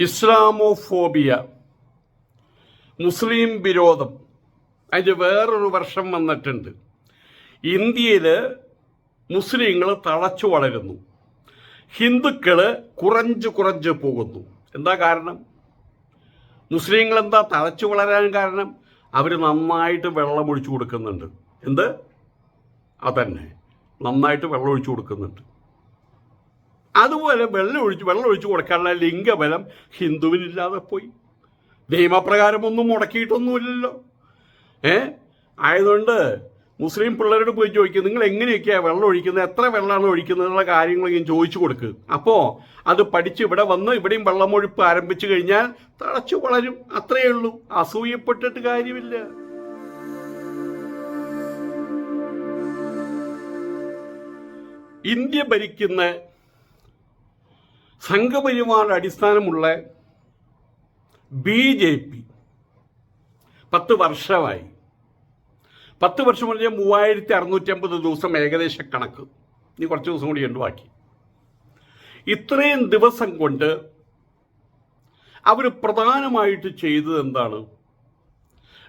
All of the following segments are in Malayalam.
ഇസ്ലാമോഫോബിയ മുസ്ലിം വിരോധം. അതിന്റെ വേറൊരു വർഷം വന്നിട്ടുണ്ട്. ഇന്ത്യയിൽ മുസ്ലിങ്ങൾ തളച്ചു വളരുന്നു. ഹിന്ദുക്കൾ കുറഞ്ഞു കുറഞ്ഞു പോകുന്നു. എന്താ കാരണം? മുസ്ലിങ്ങൾ എന്താ തളച്ചു വളരാൻ കാരണം? അവർ നന്നായിട്ട് വെള്ളം ഒഴിച്ചു കൊടുക്കുന്നുണ്ട്. എന്ത്? അതന്നെ. നന്നായിട്ട് വെള്ളം ഒഴിച്ചു കൊടുക്കുന്നുണ്ട്. അതുപോലെ വെള്ളം ഒഴിച്ച് വെള്ളം ഒഴിച്ച് കൊടുക്കാനുള്ള ലിംഗബലം ഹിന്ദുവിനില്ലാതെ പോയി. നിയമപ്രകാരമൊന്നും മുടക്കിയിട്ടൊന്നുമില്ലല്ലോ. ഏ? ആയതുകൊണ്ട് മുസ്ലിം പിള്ളേരോട് പോയി ചോദിക്കും നിങ്ങൾ എങ്ങനെയൊക്കെയാണ് വെള്ളം ഒഴിക്കുന്നത്? എത്ര വെള്ളമാണ് ഒഴിക്കുന്നത്? എന്നുള്ള കാര്യങ്ങളൊക്കെ ചോദിച്ചു കൊടുക്കുക അപ്പോൾ അത് പഠിച്ച് ഇവിടെ വന്ന് ഇവിടെയും വെള്ളമൊഴിപ്പ് ആരംഭിച്ചു കഴിഞ്ഞാൽ തളച്ചു വളരും. അത്രയേ ഉള്ളൂ. അസൂയപ്പെട്ടിട്ട് കാര്യമില്ല. ഇന്ത്യ ഭരിക്കുന്ന സംഘപരിവാർ അടിസ്ഥാനമുള്ള ബി ജെ പി പത്ത് വർഷമായി. പത്ത് വർഷം പറഞ്ഞാൽ മൂവായിരത്തി അറുന്നൂറ്റി അമ്പത് ദിവസം ഏകദേശ കണക്ക്. ഇനി കുറച്ച് ദിവസം കൂടി ഉണ്ട് ബാക്കി. ഇത്രയും ദിവസം കൊണ്ട് അവർ പ്രധാനമായിട്ട് ചെയ്തത് എന്താണ്?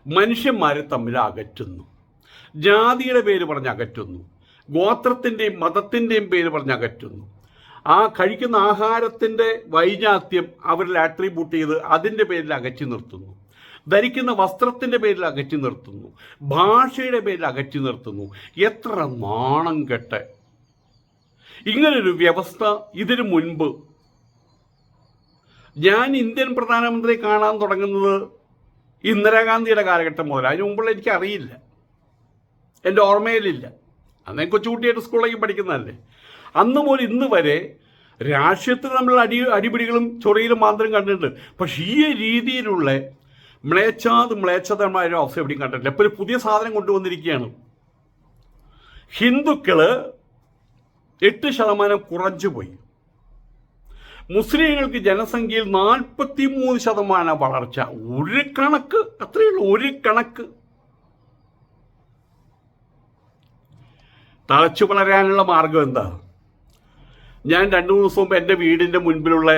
മനുഷ്യന്മാരെ തമ്മിൽ അകറ്റുന്നു. ജാതിയുടെ പേര് പറഞ്ഞ് അകറ്റുന്നു. ഗോത്രത്തിന്റെയും മതത്തിന്റെയും പേര് പറഞ്ഞ് അകറ്റുന്നു. ആ കഴിക്കുന്ന ആഹാരത്തിന്റെ വൈജാത്യം അവരിൽ ആട്രിബ്യൂട്ട് ചെയ്ത് അതിന്റെ പേരിൽ അകറ്റി നിർത്തുന്നു. ധരിക്കുന്ന വസ്ത്രത്തിന്റെ പേരിൽ അകറ്റി നിർത്തുന്നു. ഭാഷയുടെ പേരിൽ അകറ്റി നിർത്തുന്നു. എത്ര നാണം കെട്ട്. ഇങ്ങനൊരു വ്യവസ്ഥ ഇതിനു മുൻപ്. ഞാൻ ഇന്ത്യൻ പ്രധാനമന്ത്രി കാണാൻ തുടങ്ങുന്നത് ഇന്ദിരാഗാന്ധിയുടെ കാലഘട്ടം മുതൽ. അതിന് മുമ്പുള്ള എനിക്ക് അറിയില്ല എന്റെ ഓർമ്മയിലില്ല. അന്നേ കൊച്ചുകുട്ടിയായിട്ട് സ്കൂളിലേക്ക് പഠിക്കുന്നതല്ലേ. അന്ന് മുതൽ ഇന്ന് വരെ രാഷ്ട്രീയത്തിൽ നമ്മൾ അടി അടിപിടികളും ചൊറിയിലും മാത്രം കണ്ടിട്ടുണ്ട്. പക്ഷേ ഈ രീതിയിലുള്ള മ്ലേച്ഛാത് മ്ലേച്ഛതമായ ഒരു അവസ്ഥ എവിടെയും കണ്ടിട്ടില്ല. ഇപ്പോൾ ഒരു പുതിയ സാധനം കൊണ്ടുവന്നിരിക്കുകയാണ്. ഹിന്ദുക്കൾ എട്ട് ശതമാനം കുറഞ്ഞു പോയി. മുസ്ലിങ്ങൾക്ക് ജനസംഖ്യയിൽ നാൽപ്പത്തി മൂന്ന് ശതമാനം വളർച്ച. ഒരു കണക്ക് അത്രയേ ഉള്ളൂ. ഒരു കണക്ക്. തളച്ചു വളരാനുള്ള മാർഗം എന്താ? ഞാൻ രണ്ടു മൂന്ന് ദിവസം മുമ്പ് എന്റെ വീടിന്റെ മുൻപിലുള്ള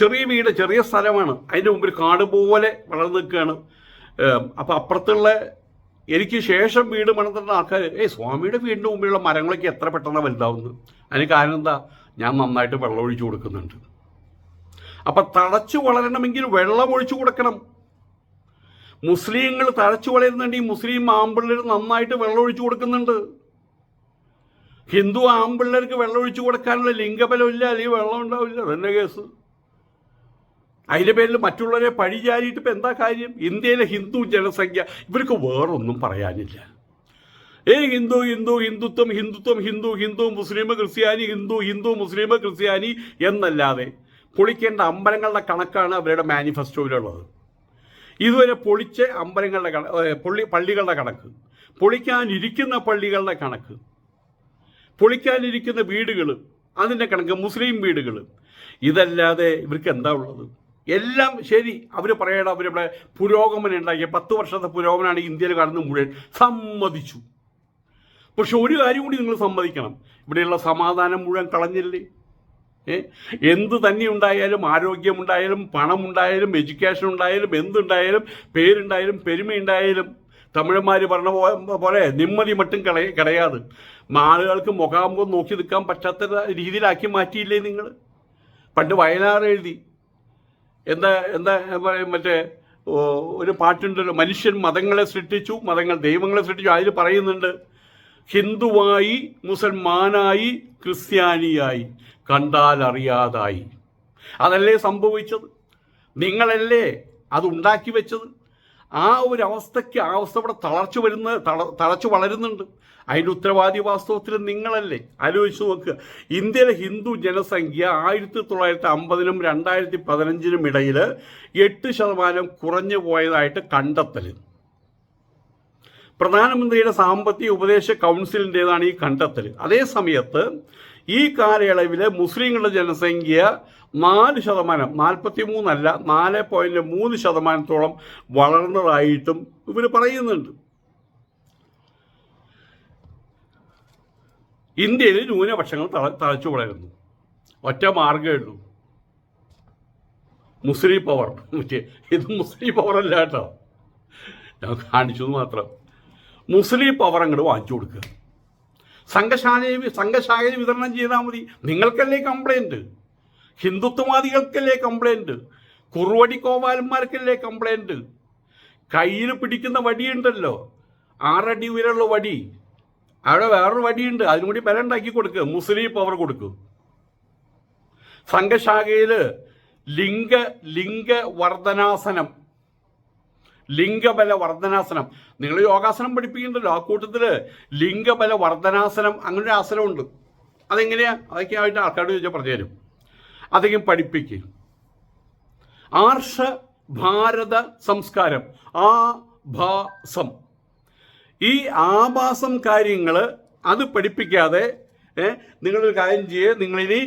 ചെറിയ വീട് ചെറിയ സ്ഥലമാണ്. അതിന്റെ മുമ്പിൽ കാട് പോലെ വളർന്നു നിൽക്കുകയാണ്. അപ്പോൾ അപ്പുറത്തുള്ള എനിക്ക് ശേഷം വീട് മണത്തുന്ന ആൾക്കാർ ഏയ് സ്വാമിയുടെ വീടിന്റെ മുമ്പിലുള്ള മരങ്ങളൊക്കെ എത്ര പെട്ടെന്ന് വലുതാവുന്നു അതിന് കാരണം എന്താ? ഞാൻ നന്നായിട്ട് വെള്ളം ഒഴിച്ചു കൊടുക്കുന്നുണ്ട്. അപ്പം തഴച്ചു വളരണമെങ്കിൽ വെള്ളം ഒഴിച്ചു കൊടുക്കണം. മുസ്ലിങ്ങൾ തഴച്ചു ഈ മുസ്ലിം ആമ്പിള്ളേർ നന്നായിട്ട് വെള്ളം ഒഴിച്ചു കൊടുക്കുന്നുണ്ട്. ഹിന്ദു ആമ്പിള്ളേർക്ക് വെള്ളം ഒഴിച്ചു കൊടുക്കാനുള്ള ലിംഗബലമില്ല അല്ലെങ്കിൽ വെള്ളം ഉണ്ടാവില്ല. അതന്നെ കേസ്. അതിന്റെ പേരിൽ മറ്റുള്ളവരെ പഴിചാരിയിട്ട് ഇപ്പം എന്താ കാര്യം? ഇന്ത്യയിലെ ഹിന്ദു ജനസംഖ്യ ഇവർക്ക് വേറൊന്നും പറയാനില്ല. ഏ ഹിന്ദു ഹിന്ദു ഹിന്ദുത്വം ഹിന്ദുത്വം ഹിന്ദു ഹിന്ദു മുസ്ലിം ക്രിസ്ത്യാനി ഹിന്ദു ഹിന്ദു മുസ്ലിം ക്രിസ്ത്യാനി എന്നല്ലാതെ പൊളിക്കേണ്ട അമ്പലങ്ങളുടെ കണക്കാണ് അവരുടെ മാനിഫെസ്റ്റോയിലുള്ളത്. ഇതുവരെ പൊളിച്ച അമ്പലങ്ങളുടെ കണ ഏ, പൊള്ളി പള്ളികളുടെ കണക്ക് പൊളിക്കാനിരിക്കുന്ന പള്ളികളുടെ കണക്ക് പൊളിക്കാനിരിക്കുന്ന വീടുകൾ അതിന്റെ കണക്ക് മുസ്ലിം വീടുകൾ ഇതല്ലാതെ ഇവർക്ക് എന്താ ഉള്ളത്? എല്ലാം ശരി അവർ പറയണം അവരിവിടെ പുരോഗമനം ഉണ്ടാക്കിയ പത്ത് വർഷത്തെ പുരോഗമനമാണ് ഇന്ത്യയിൽ കാണുന്നത് മുഴുവൻ. സമ്മതിച്ചു. പക്ഷെ ഒരു കാര്യം കൂടി നിങ്ങൾ സമ്മതിക്കണം. ഇവിടെയുള്ള സമാധാനം മുഴുവൻ കളഞ്ഞില്ലേ? എന്ത് തന്നെ ഉണ്ടായാലും ആരോഗ്യമുണ്ടായാലും പണമുണ്ടായാലും എഡ്യൂക്കേഷൻ ഉണ്ടായാലും എന്തുണ്ടായാലും പേരുണ്ടായാലും പെരുമയുണ്ടായാലും തമിഴന്മാർ പറഞ്ഞ പോലെ നിമ്മതി മട്ടും കളയ കിടയാതെ. ആളുകൾക്ക് മുഖാമുഖം നോക്കി നിൽക്കാൻ പറ്റാത്ത രീതിയിലാക്കി മാറ്റിയില്ലേ നിങ്ങൾ പണ്ട് വയലാർ എഴുതി. എന്താ എന്താ പറയും മറ്റേ ഒരു പാട്ടുണ്ടല്ലോ മനുഷ്യൻ മതങ്ങളെ സൃഷ്ടിച്ചു മതങ്ങൾ ദൈവങ്ങളെ സൃഷ്ടിച്ചു അതിൽ പറയുന്നുണ്ട് ഹിന്ദുവായി മുസൽമാനായി ക്രിസ്ത്യാനിയായി കണ്ടാൽ അറിയാതായി അതല്ലേ സംഭവിച്ചത്? നിങ്ങളല്ലേ അത് ഉണ്ടാക്കി വെച്ചത്? ആ ഒരു അവസ്ഥയ്ക്ക് ആ അവസ്ഥ ഇവിടെ തളർച്ചു വരുന്ന തള തളച്ചു വളരുന്നുണ്ട്. അതിന്റെ ഉത്തരവാദി വാസ്തവത്തിൽ നിങ്ങളല്ലേ? ആലോചിച്ച് നോക്കുക ഇന്ത്യയിലെ ഹിന്ദു ജനസംഖ്യ ആയിരത്തി തൊള്ളായിരത്തി അമ്പതിനും രണ്ടായിരത്തി പതിനഞ്ചിനും ഇടയിൽ എട്ട് ശതമാനം കുറഞ്ഞു പോയതായിട്ട് കണ്ടെത്തൽ. പ്രധാനമന്ത്രിയുടെ സാമ്പത്തിക ഉപദേശ കൗൺസിലിന്റെതാണ് ഈ കണ്ടെത്തൽ. അതേ സമയത്ത് ഈ കാലയളവിലെ മുസ്ലിങ്ങളുടെ ജനസംഖ്യ നാല് ശതമാനം നാൽപ്പത്തി മൂന്നല്ല നാല് പോയിന്റ് മൂന്ന് ശതമാനത്തോളം വളർന്നതായിട്ടും ഇവർ പറയുന്നുണ്ട്. ഇന്ത്യയിൽ ന്യൂനപക്ഷങ്ങൾ തള തളച്ചു വളരുന്നു. ഒറ്റ മാർഗമേ ഉള്ളൂ. മുസ്ലിം പവർ മറ്റേ ഇത് മുസ്ലിം പവർ അല്ല കേട്ടോ. ഞാൻ കാണിച്ചു മാത്രം. മുസ്ലിം പവർ അങ്ങോട്ട് വാങ്ങിച്ചു കൊടുക്കുക. സംഘശാലയിൽ സംഘശാലയിൽ വിതരണം ചെയ്താൽ മതി. നിങ്ങൾക്കല്ലേ കംപ്ലൈന്റ് ഹിന്ദുത്വവാദികൾക്കല്ലേ കംപ്ലൈന്റ് കുറുവടി കോപാലന്മാർക്കല്ലേ കംപ്ലൈന്റ് കയ്യിൽ പിടിക്കുന്ന വടിയുണ്ടല്ലോ. ആറടി ഉയരമുള്ള വടി. അവിടെ വേറൊരു വടിയുണ്ട്. അതിനും കൂടി ബലം ഉണ്ടാക്കി കൊടുക്കുക മുസ്ലിം പവർ കൊടുക്കും. സംഘശാഖയിൽ ലിംഗ ലിംഗ വർധനാസനം ലിംഗബല വർധനാസനം നിങ്ങൾ യോഗാസനം പഠിപ്പിക്കുന്നുണ്ടല്ലോ ആ കൂട്ടത്തിൽ ലിംഗബല വർധനാസനം അങ്ങനെ ഒരു ആസനമുണ്ട്. അതെങ്ങനെയാ? അതൊക്കെ ആയിട്ട് ആൾക്കാരോട് ചോദിച്ചാൽ പറഞ്ഞു തരും. അതെങ്കിലും പഠിപ്പിക്കുക ആർഷ ഭാരത സംസ്കാരം ആ ഭാസം ഈ ആഭാസം കാര്യങ്ങൾ അത് പഠിപ്പിക്കാതെ നിങ്ങളൊരു കാര്യം ചെയ്യേ നിങ്ങളിനി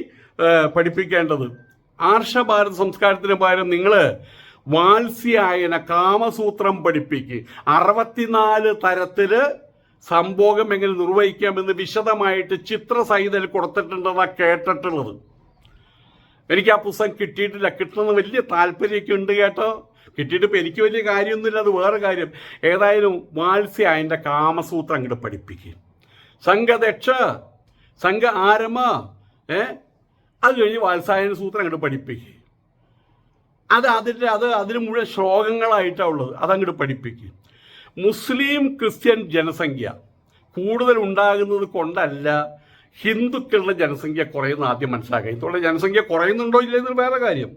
പഠിപ്പിക്കേണ്ടത്. ആർഷ ഭാരത സംസ്കാരത്തിന് പകരം നിങ്ങൾ വാത്സ്യായന കാമസൂത്രം പഠിപ്പിക്കുക അറുപത്തിനാല് തരത്തിൽ സംഭോഗം എങ്ങനെ നിർവഹിക്കാമെന്ന് വിശദമായിട്ട് ചിത്രസഹിതൽ കൊടുത്തിട്ടുണ്ടെന്നാ കേട്ടിട്ടുള്ളത്. എനിക്ക് ആ പുസ്തകം കിട്ടിയിട്ടില്ല. കിട്ടണമെന്ന് വലിയ താല്പര്യമൊക്കെ ഉണ്ട് കേട്ടോ. കിട്ടിയിട്ട് ഇപ്പം എനിക്ക് വലിയ കാര്യമൊന്നുമില്ല. അത് വേറെ കാര്യം. ഏതായാലും വാത്സ്യ അതിന്റെ കാമസൂത്രം അങ്ങോട്ട് പഠിപ്പിക്കും. സംഘദക്ഷ സംഘ ആരമ ഏ? അത് കഴിഞ്ഞ് വാത്സായന സൂത്രം അങ്ങോട്ട് പഠിപ്പിക്കും. അത് അതിന്റെ അത് അതിന് മുഴുവൻ ശ്ലോകങ്ങളായിട്ടാണ് ഉള്ളത്. അതങ്ങോട്ട് പഠിപ്പിക്കും. മുസ്ലിം ക്രിസ്ത്യൻ ജനസംഖ്യ കൂടുതൽ ഉണ്ടാകുന്നത് കൊണ്ടല്ല ഹിന്ദുക്കളുടെ ജനസംഖ്യ കുറയുന്ന ആദ്യം മനസ്സിലാക്കുക. ഇതുള്ള ജനസംഖ്യ കുറയുന്നുണ്ടോ ഇല്ലെന്നൊരു വേറെ കാര്യം.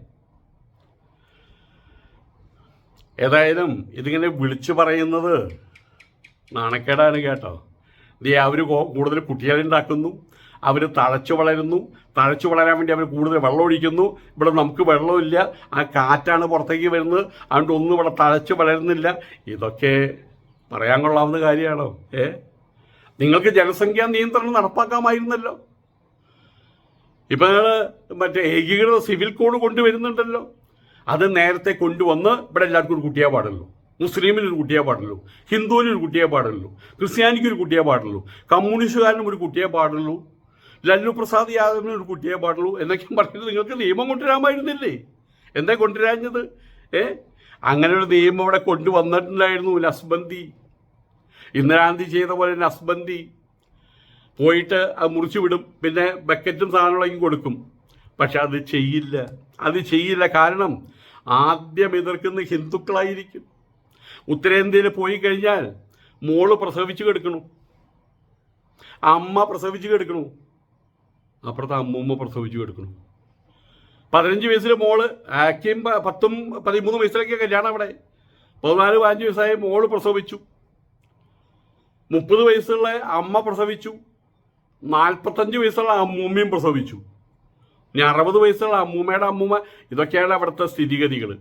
ഏതായാലും ഇതിങ്ങനെ വിളിച്ചു പറയുന്നത് നാണക്കേടാണ് കേട്ടോ. ദേ അവർ കൂടുതൽ കുട്ടികളുണ്ടാക്കുന്നു. അവർ തഴച്ചു വളരുന്നു. തഴച്ചു വളരാൻ വേണ്ടി അവർ കൂടുതൽ വെള്ളം ഒഴിക്കുന്നു. ഇവിടെ നമുക്ക് വെള്ളമില്ല. ആ കാറ്റാണ് പുറത്തേക്ക് വരുന്നത്. അതുകൊണ്ട് ഒന്നും ഇവിടെ തഴച്ചു വളരുന്നില്ല. ഇതൊക്കെ പറയാൻ കൊള്ളാവുന്ന കാര്യമാണോ? ഏ? നിങ്ങൾക്ക് ജനസംഖ്യാ നിയന്ത്രണം നടപ്പാക്കാമായിരുന്നല്ലോ. ഇപ്പം നിങ്ങൾ മറ്റേ ഏകീകൃത സിവിൽ കോഡ് കൊണ്ടുവരുന്നുണ്ടല്ലോ. അത് നേരത്തെ കൊണ്ടുവന്ന് ഇവിടെ എല്ലാവർക്കും ഒരു കുട്ടിയെ പാടുള്ളൂ. മുസ്ലിമിന് ഒരു കുട്ടിയെ പാടുള്ളൂ. ഹിന്ദുവിന് ഒരു കുട്ടിയെ പാടുള്ളൂ. ക്രിസ്ത്യാനിക്ക് ഒരു കുട്ടിയെ പാടുള്ളൂ. കമ്മ്യൂണിസ്റ്റുകാരനും ഒരു കുട്ടിയെ പാടുള്ളൂ. ലല്ലു പ്രസാദ് യാദവിന് ഒരു കുട്ടിയെ പാടുള്ളൂ എന്നൊക്കെ പറഞ്ഞിട്ട് നിങ്ങൾക്ക് നിയമം കൊണ്ടുവരാമായിരുന്നില്ലേ? എന്താ കൊണ്ടുവരാഞ്ഞത്? ഏ? അങ്ങനെ ഒരു നിയമം അവിടെ കൊണ്ടുവന്നിട്ടുണ്ടായിരുന്നു നസ്ബന്തി ഇന്ദിരാഗാന്ധി ചെയ്ത പോലെ നസ്ബന്തി പോയിട്ട് അത് മുറിച്ചു വിടും പിന്നെ ബക്കറ്റും സാധനങ്ങളൊക്കെ കൊടുക്കും. പക്ഷെ അത് ചെയ്യില്ല. അത് ചെയ്യില്ല കാരണം ആദ്യം എതിർക്കുന്ന ഹിന്ദുക്കളായിരിക്കും. ഉത്തരേന്ത്യയിൽ പോയി കഴിഞ്ഞാൽ മോൾ പ്രസവിച്ചു കിടക്കണു. അമ്മ പ്രസവിച്ചു കിടക്കണു. അപ്പുറത്തെ അമ്മൂമ്മ പ്രസവിച്ചു എടുക്കണം പതിനഞ്ച് വയസ്സിൽ മോൾ ആക്കിയും പത്തും പതിമൂന്ന് വയസ്സിലൊക്കെ കല്യാണം അവിടെ. പതിനാല് പതിനഞ്ച് വയസ്സായ മോൾ പ്രസവിച്ചു. മുപ്പത് വയസ്സുള്ള അമ്മ പ്രസവിച്ചു. നാൽപ്പത്തഞ്ച് വയസ്സുള്ള അമ്മൂമ്മയും പ്രസവിച്ചു. ഇനി അറുപത് വയസ്സുള്ള അമ്മൂമ്മയുടെ അമ്മൂമ്മ ഇതൊക്കെയാണ് അവിടുത്തെ സ്ഥിതിഗതികൾ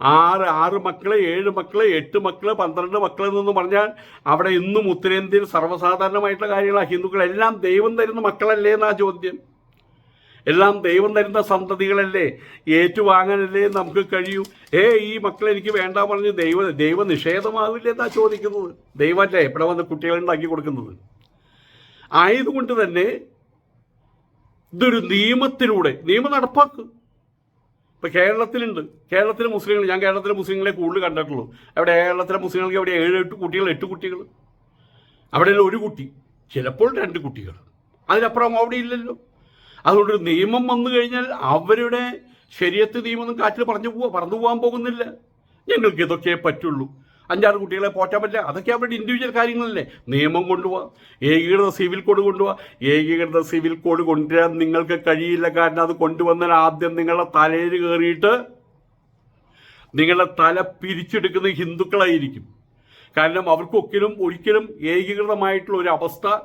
ആറ് ആറ് മക്കൾ ഏഴ് മക്കൾ എട്ട് മക്കൾ പന്ത്രണ്ട് മക്കൾ എന്നൊന്ന് പറഞ്ഞാൽ അവിടെ ഇന്നും ഉത്തരേന്ത്യയിൽ സർവസാധാരണമായിട്ടുള്ള കാര്യങ്ങളാണ് ഹിന്ദുക്കളെല്ലാം ദൈവം തരുന്ന മക്കളല്ലേ എന്നാ ചോദ്യം. എല്ലാം ദൈവം തരുന്ന സന്തതികളല്ലേ? ഏറ്റുവാങ്ങാനല്ലേ നമുക്ക് കഴിയൂ? ഏ ഈ മക്കൾ എനിക്ക് വേണ്ട പറഞ്ഞ് ദൈവ ദൈവ നിഷേധമാവില്ലേ എന്നാ ചോദിക്കുന്നത്? ദൈവമല്ലേ ഇവിടെ വന്ന് കുട്ടികളെ ഉണ്ടാക്കി കൊടുക്കുന്നത്? ആയതുകൊണ്ട് തന്നെ ഇതൊരു നിയമത്തിലൂടെ നിയമം നടപ്പാക്കും. ഇപ്പൊ കേരളത്തിലുണ്ട്. കേരളത്തിലെ മുസ്ലിങ്ങൾ ഞാൻ കേരളത്തിലെ മുസ്ലിങ്ങളെ കൂടുതൽ കണ്ടിട്ടുള്ളൂ. അവിടെ കേരളത്തിലെ മുസ്ലിങ്ങൾക്ക് അവിടെ ഏഴ് എട്ട് കുട്ടികൾ എട്ട് കുട്ടികൾ? അവിടെ ഒരു കുട്ടി. ചിലപ്പോൾ രണ്ട് കുട്ടികൾ. അതിനപ്പുറം അവിടെ ഇല്ലല്ലോ. അതുകൊണ്ട് നിയമം വന്നു കഴിഞ്ഞാൽ അവരുടെ ശരീരത്ത് നിയമമൊന്നും കാറ്റിൽ പറഞ്ഞു പോവാ പറന്നു പോകാൻ പോകുന്നില്ല. ഞങ്ങൾക്ക് ഇതൊക്കെ പറ്റുള്ളൂ. അഞ്ചാറ് കുട്ടികളെ പോറ്റാൻ പറ്റില്ല. അതൊക്കെ അവരുടെ ഇൻഡിവിജ്വൽ കാര്യങ്ങളല്ലേ? നിയമം കൊണ്ടുപോവാം. ഏകീകൃത സിവിൽ കോഡ് കൊണ്ടുപോവാം. ഏകീകൃത സിവിൽ കോഡ് കൊണ്ടുവരാൻ നിങ്ങൾക്ക് കഴിയില്ല. കാരണം അത് കൊണ്ടുവന്നാൽ ആദ്യം നിങ്ങളുടെ തലയിൽ കയറിയിട്ട് നിങ്ങളുടെ തല പിരിച്ചെടുക്കുന്ന ഹിന്ദുക്കളായിരിക്കും. കാരണം അവർക്കൊരിക്കലും ഒരിക്കലും ഏകീകൃതമായിട്ടുള്ള ഒരു അവസ്ഥ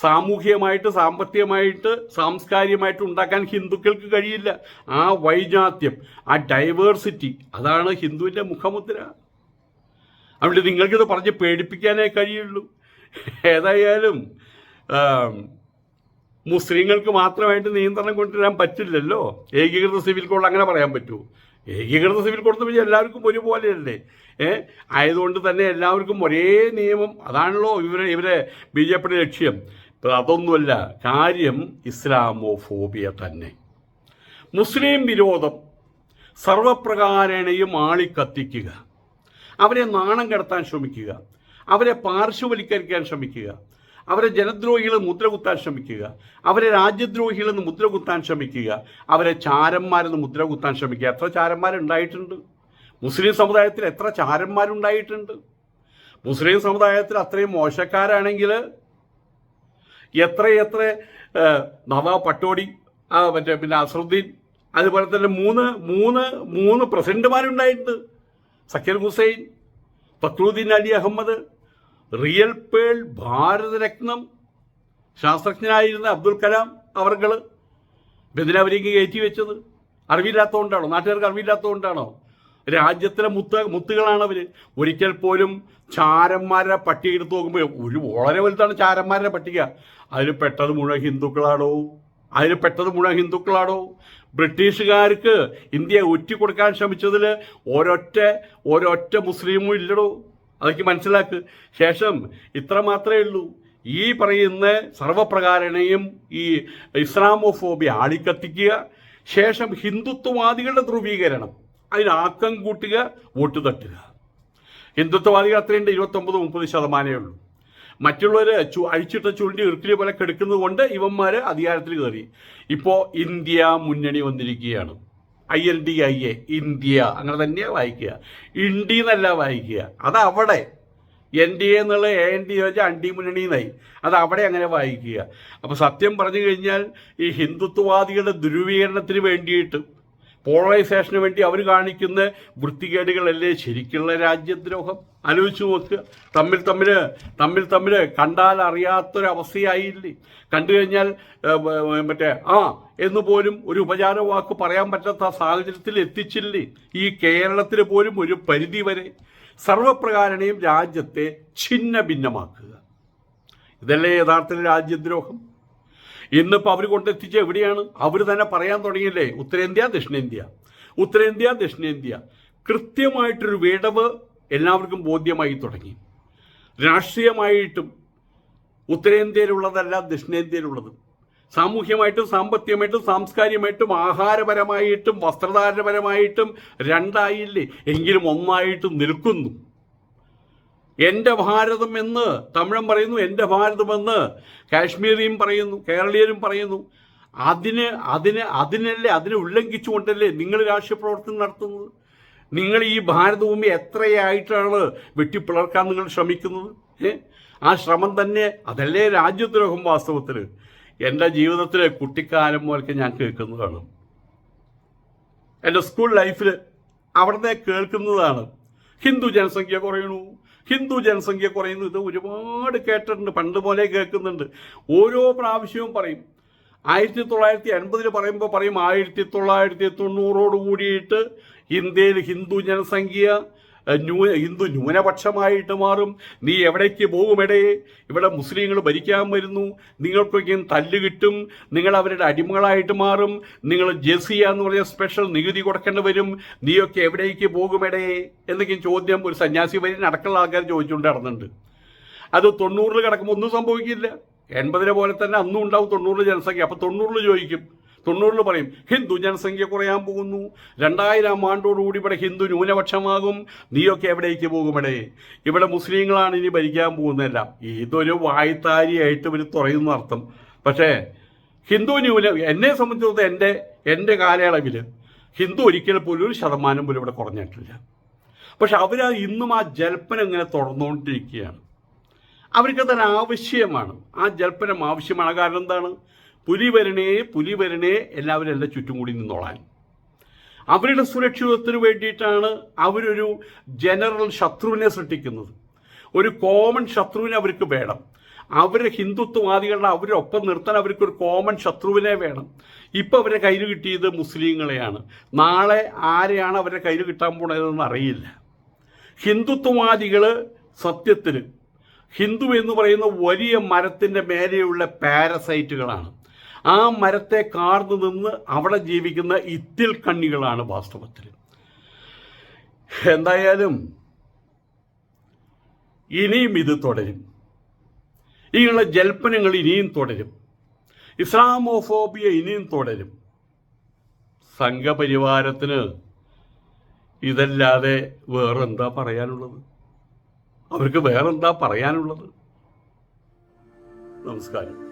സാമൂഹികമായിട്ട് സാമ്പത്തികമായിട്ട് സാംസ്കാരികമായിട്ട് ഉണ്ടാക്കാൻ ഹിന്ദുക്കൾക്ക് കഴിയില്ല. ആ വൈജാത്യം ആ ഡൈവേഴ്സിറ്റി അതാണ് ഹിന്ദുവിന്റെ മുഖമുദ്ര. അതുകൊണ്ട് നിങ്ങൾക്കിത് പറഞ്ഞ് പേടിപ്പിക്കാനേ കഴിയുള്ളൂ. ഏതായാലും മുസ്ലിങ്ങൾക്ക് മാത്രമായിട്ട് നിയന്ത്രണം കൊണ്ടുവരാൻ പറ്റില്ലല്ലോ. ഏകീകൃത സിവിൽ കോഡ് അങ്ങനെ പറയാൻ പറ്റുമോ ഏകീകൃത സിവിൽ കോഡ് എന്ന് വെച്ചാൽ എല്ലാവർക്കും ഒരുപോലെയല്ലേ? ഏ? ആയതുകൊണ്ട് തന്നെ എല്ലാവർക്കും ഒരേ നിയമം. അതാണല്ലോ ഇവരെ ഇവരെ ബി ജെ പിയുടെ ലക്ഷ്യം. അതൊന്നുമല്ല കാര്യം ഇസ്ലാമോ ഫോബിയ തന്നെ. മുസ്ലിം വിരോധം സർവപ്രകാരണയും ആളിക്കത്തിക്കുക. അവരെ നാണം കടത്താൻ ശ്രമിക്കുക. അവരെ പാർശ്വവൽക്കരിക്കാൻ ശ്രമിക്കുക. അവരെ ജനദ്രോഹികൾ മുദ്ര കുത്താൻ ശ്രമിക്കുക. അവരെ രാജ്യദ്രോഹികളെന്ന് മുദ്ര കുത്താൻ ശ്രമിക്കുക. അവരെ ചാരന്മാരെന്ന് മുദ്ര കുത്താൻ ശ്രമിക്കുക. എത്ര ചാരന്മാരുണ്ടായിട്ടുണ്ട്? മുസ്ലിം സമുദായത്തിൽ എത്ര ചാരന്മാരുണ്ടായിട്ടുണ്ട്? മുസ്ലിം സമുദായത്തിൽ അത്രയും മോശക്കാരാണെങ്കിൽ എത്ര എത്ര നവാ പട്ടോടി മറ്റേ പിന്നെ അസറുദ്ദീൻ അതുപോലെ തന്നെ മൂന്ന് മൂന്ന് മൂന്ന് പ്രസിഡന്റുമാരുണ്ടായിട്ടുണ്ട്. സക്കീർ ഹുസൈൻ ഫക്രുദ്ദീൻ അലി അഹമ്മദ് റിയൽ പേൾ ഭാരതരത്നം ശാസ്ത്രജ്ഞനായിരുന്ന അബ്ദുൽ കലാം അവർകൾ എന്തിനാ കയറ്റി വെച്ചത് അറിവില്ലാത്തതുകൊണ്ടാണോ നാട്ടുകാർക്ക് അറിവില്ലാത്തതുകൊണ്ടാണോ രാജ്യത്തിലെ മുത്ത മുത്തുകളാണ് അവർ ഒരിക്കൽ പോലും ചാരന്മാരുടെ പട്ടിക എടുത്ത് നോക്കുമ്പോൾ ഒരു വളരെ വലുതാണ് ചാരന്മാരുടെ പട്ടിക. അതിൽ പെട്ടത് മുഴുവൻ ഹിന്ദുക്കളാണോ? അതിൽ പെട്ടത് മുഴുവൻ ഹിന്ദുക്കളാണോ? ബ്രിട്ടീഷുകാർക്ക് ഇന്ത്യയെ കൊടുക്കാൻ ശ്രമിച്ചതിൽ ഒരൊറ്റ ഒരൊറ്റ മുസ്ലിമും ഇല്ലടോ. അതൊക്കെ മനസ്സിലാക്ക്. ശേഷം ഇത്ര മാത്രമേ ഉള്ളൂ. ഈ പറയുന്ന സർവപ്രകാരണയും ഈ ഇസ്ലാമോഫോബിയ ആളിക്കത്തിക്കുക. ശേഷം ഹിന്ദുത്വവാദികളുടെ ധ്രുവീകരണം. അതിനാക്കം കൂട്ടുക വോട്ട് തട്ടുക. ഹിന്ദുത്വവാദികൾ അത്രയുണ്ട് ഇരുപത്തൊമ്പത് മുപ്പത് ശതമാനമേ ഉള്ളൂ. മറ്റുള്ളവർ അഴിച്ചിട്ട ചൂണ്ടി ഇറുക്കിലെ പോലെ കെടുക്കുന്നത് കൊണ്ട് ഇവന്മാർ അധികാരത്തിൽ കയറി. ഇപ്പോ ഇന്ത്യ മുന്നണി വന്നിരിക്കുകയാണ്. I L D I A India അങ്ങനെ തന്നെയാണ് വായിക്കുക. ഇൻഡി എന്നല്ല വായിക്കുക. അത് അവിടെ എൻ ഡി എ എന്നുള്ള എ എൻ ഡി ചോദിച്ചാൽ അണ്ടി മുന്നണി എന്നായി അത് അവിടെ അങ്ങനെ വായിക്കുക. അപ്പോൾ സത്യം പറഞ്ഞു കഴിഞ്ഞാൽ ഈ ഹിന്ദുത്വവാദികളുടെ ധ്രുവീകരണത്തിന് വേണ്ടിയിട്ട് പോളറൈസേഷന് വേണ്ടി അവർ കാണിക്കുന്ന വൃത്തികേടുകളല്ലേ ശരിക്കുള്ള രാജ്യദ്രോഹം? ആലോചിച്ച് നോക്കുക തമ്മിൽ തമ്മിൽ തമ്മിൽ തമ്മിൽ കണ്ടാൽ അറിയാത്തൊരവസ്ഥയായില്ലേ? കണ്ടു കഴിഞ്ഞാൽ മറ്റേ ആ എന്ന് പോലും ഒരു ഉപചാര വാക്ക് പറയാൻ പറ്റാത്ത സാഹചര്യത്തിൽ എത്തിച്ചില്ലേ? ഈ കേരളത്തിൽ പോലും ഒരു പരിധി വരെ സർവപ്രകാരണയും രാജ്യത്തെ ഛിന്ന ഭിന്നമാക്കുക ഇതല്ലേ യഥാർത്ഥത്തിൽ രാജ്യദ്രോഹം? ഇന്നിപ്പോൾ അവർ കൊണ്ടെത്തിച്ച് എവിടെയാണ്? അവർ തന്നെ പറയാൻ തുടങ്ങിയല്ലേ? ഉത്തരേന്ത്യ ദക്ഷിണേന്ത്യ. ഉത്തരേന്ത്യ ദക്ഷിണേന്ത്യ. കൃത്യമായിട്ടൊരു വിടവ് എല്ലാവർക്കും ബോധ്യമായി തുടങ്ങി. രാഷ്ട്രീയമായിട്ടും ഉത്തരേന്ത്യയിലുള്ളതല്ല ദക്ഷിണേന്ത്യയിലുള്ളതും. സാമൂഹ്യമായിട്ടും സാമ്പത്തികമായിട്ടും സാംസ്കാരികമായിട്ടും ആഹാരപരമായിട്ടും വസ്ത്രധാരണപരമായിട്ടും രണ്ടായില്ലേ? എങ്കിലും ഒന്നായിട്ട് നിൽക്കുന്നു. എന്റെ ഭാരതം എന്ന് തമിഴൻ പറയുന്നു എന്റെ ഭാരതമെന്ന് കാശ്മീരിയും പറയുന്നു കേരളീയരും പറയുന്നു. അതിന് അതിന് അതിനല്ലേ അതിനെ ഉല്ലംഘിച്ചുകൊണ്ടല്ലേ നിങ്ങൾ രാഷ്ട്രീയ പ്രവർത്തനം നടത്തുന്നത്? നിങ്ങൾ ഈ ഭാരതഭൂമി എത്രയായിട്ടാണ് വെട്ടിപ്പിളർക്കാൻ നിങ്ങൾ ശ്രമിക്കുന്നത്? ആ ശ്രമം തന്നെ അതല്ലേ രാജ്യദ്രോഹം വാസ്തവത്തിൽ എന്റെ ജീവിതത്തിലെ കുട്ടിക്കാലം പോലൊക്കെ ഞാൻ കേൾക്കുന്നതാണ് എന്റെ സ്കൂൾ ലൈഫിൽ അവിടുന്ന് കേൾക്കുന്നതാണ്. ഹിന്ദു ജനസംഖ്യ കുറയണു ഹിന്ദു ജനസംഖ്യ കുറയുന്നു. ഇത് ഒരുപാട് കേട്ടിട്ടുണ്ട്. പണ്ട് പോലെ കേൾക്കുന്നുണ്ട്. ഓരോ പ്രാവശ്യവും പറയും. ആയിരത്തി തൊള്ളായിരത്തി എൺപതിൽ പറയുമ്പോൾ പറയും ആയിരത്തി തൊള്ളായിരത്തി തൊണ്ണൂറോട് കൂടിയിട്ട് ഇന്ത്യയിൽ ഹിന്ദു ജനസംഖ്യ ഏഹ്, ന്യൂ ഹിന്ദു ന്യൂനപക്ഷമായിട്ട് മാറും. നീ എവിടേക്ക് പോകുമെടേ? ഇവിടെ മുസ്ലിങ്ങൾ ഭരിക്കാൻ വരുന്നു. നിങ്ങൾക്കൊക്കെ തല്ല് കിട്ടും. നിങ്ങൾ അവരുടെ അടിമകളായിട്ട് മാറും. നിങ്ങൾ ജെസിയ എന്ന് പറഞ്ഞ സ്പെഷ്യൽ നികുതി കൊടുക്കേണ്ടി വരും. നീയൊക്കെ എവിടേക്ക് പോകുമെടേ? എന്നൊക്കെ ചോദ്യം ഒരു സന്യാസി വരി നടക്കുള്ള ആൾക്കാർ ചോദിച്ചുകൊണ്ട് നടന്നുണ്ട് അത് തൊണ്ണൂറിൽ കിടക്കുമ്പോൾ ഒന്നും സംഭവിക്കില്ല. എൺപതിനെ പോലെ തന്നെ അന്നും ഉണ്ടാവും തൊണ്ണൂറിൽ ജനസംഖ്യ. അപ്പോൾ തൊണ്ണൂറിൽ ചോദിക്കും. തൊണ്ണൂറിൽ പറയും ഹിന്ദു ജനസംഖ്യ കുറയാൻ പോകുന്നു. രണ്ടായിരം ആണ്ടോടുകൂടി ഇവിടെ ഹിന്ദു ന്യൂനപക്ഷമാകും. നീയൊക്കെ എവിടേക്ക് പോകുമെടേ? ഇവിടെ മുസ്ലിങ്ങളാണ് ഇനി ഭരിക്കാൻ പോകുന്നതല്ല. ഇതൊരു വായ്ത്താരിയായിട്ട് ഇവർ തുറയുന്ന അർത്ഥം. പക്ഷേ ഹിന്ദു ന്യൂന എന്നെ സംബന്ധിച്ചിടത്തോളം എന്റെ എന്റെ കാലയളവിൽ ഹിന്ദു ഒരിക്കൽ പോലും ഒരു ശതമാനം പോലും ഇവിടെ കുറഞ്ഞിട്ടില്ല. പക്ഷെ അവർ ഇന്നും ആ ജൽപ്പനം ഇങ്ങനെ തുറന്നുകൊണ്ടിരിക്കുകയാണ് അവർക്കതൊരു ആവശ്യമാണ് ആ ജൽപ്പനം ആവശ്യമാണ്. കാരണം എന്താണ്? പുലി വരണേ പുലി വരണേ എല്ലാവരും എന്റെ ചുറ്റും കൂടി നിന്നോളാൻ. അവരുടെ സുരക്ഷിതത്വത്തിന് വേണ്ടിയിട്ടാണ് അവരൊരു ജനറൽ ശത്രുവിനെ സൃഷ്ടിക്കുന്നത്. ഒരു കോമൺ ശത്രുവിനെ അവർക്ക് വേണം. അവർ ഹിന്ദുത്വവാദികളുടെ അവരെ ഒപ്പം നിർത്താൻ അവർക്ക് ഒരു കോമൺ ശത്രുവിനെ വേണം. ഇപ്പം അവരെ കയ്യിൽ കിട്ടിയത് മുസ്ലിങ്ങളെയാണ്. നാളെ ആരെയാണ് അവരെ കയ്യിൽ കിട്ടാൻ പോണതെന്ന് അറിയില്ല. ഹിന്ദുത്വവാദികൾ സത്യത്തിൽ ഹിന്ദു എന്ന് പറയുന്ന വലിയ മരത്തിന്റെ മേലെയുള്ള പാരസൈറ്റുകളാണ്. ആ മരത്തെ കാർന്നു നിന്ന് അവിടെ ജീവിക്കുന്ന ഇത്തിൽ കണ്ണികളാണ് വാസ്തവത്തിൽ. എന്തായാലും ഇനിയും ഇത് തുടരും. ഇങ്ങനെയുള്ള ജൽപ്പനങ്ങൾ ഇനിയും തുടരും. ഇസ്ലാമോഫോബിയ ഇനിയും തുടരും. സംഘപരിവാരത്തിന് ഇതല്ലാതെ വേറെന്താ പറയാനുള്ളത്? അവർക്ക് വേറെന്താ പറയാനുള്ളത്? നമസ്കാരം.